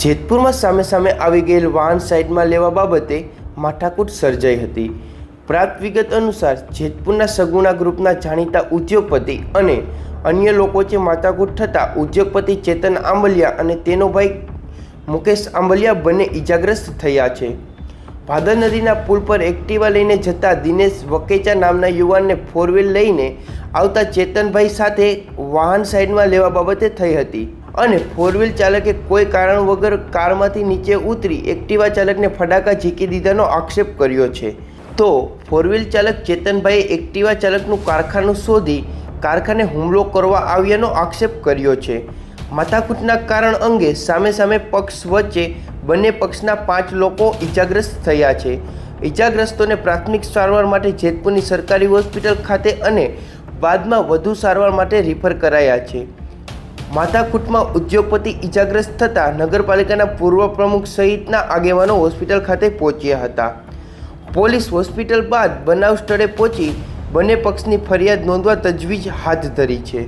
જેતપુરમાં સામે સામે આવી ગયેલ વાહન સાઈડમાં લેવા બાબતે માથાકૂટ સર્જાઈ હતી. પ્રાપ્ત વિગત અનુસાર જેતપુરના સગુણા ગ્રુપના જાણીતા ઉદ્યોગપતિ અને અન્ય લોકો વચ્ચે માથાકૂટ થતાં ઉદ્યોગપતિ ચેતન આંબલિયા અને તેનો ભાઈ મુકેશ આંબલિયા બંને ઈજાગ્રસ્ત થયા છે. ભાદર નદીના પુલ પર એક્ટિવા લઈને જતા દિનેશ વકેચા નામના યુવાનને ફોર વ્હીલ લઈને આવતા ચેતનભાઈ સાથે વાહન સાઈડમાં લેવા બાબતે થઈ હતી. અને ફોર વ્હીલ ચાલકે કોઈ કારણ વગર કારમાંથી નીચે ઉતરી એક્ટિવા ચાલકને ફટાકા ઝીકી દીધાનો આક્ષેપ કર્યો છે. તો ફોર વ્હીલ ચાલક ચેતનભાઈએ એક્ટિવા ચાલકનું કારખાનું શોધી કારખાને હુમલો કરવા આવ્યાનો આક્ષેપ કર્યો છે. માથાકૂટના કારણ અંગે સામે સામે પક્ષ વચ્ચે બંને પક્ષના પાંચ લોકો ઈજાગ્રસ્ત થયા છે. ઈજાગ્રસ્તોને પ્રાથમિક સારવાર માટે જેતપુરની સરકારી હોસ્પિટલ ખાતે અને બાદમાં વધુ સારવાર માટે રિફર કરાયા છે. માથાકૂટમાં ઉદ્યોગપતિ ઈજાગ્રસ્ત થતાં નગરપાલિકાના પૂર્વ પ્રમુખ સહિતના આગેવાનો હોસ્પિટલ ખાતે પહોંચ્યા હતા. પોલીસ હોસ્પિટલ બાદ બનાવ સ્થળે પહોંચી બંને પક્ષની ફરિયાદ નોંધવા તજવીજ હાથ ધરી છે.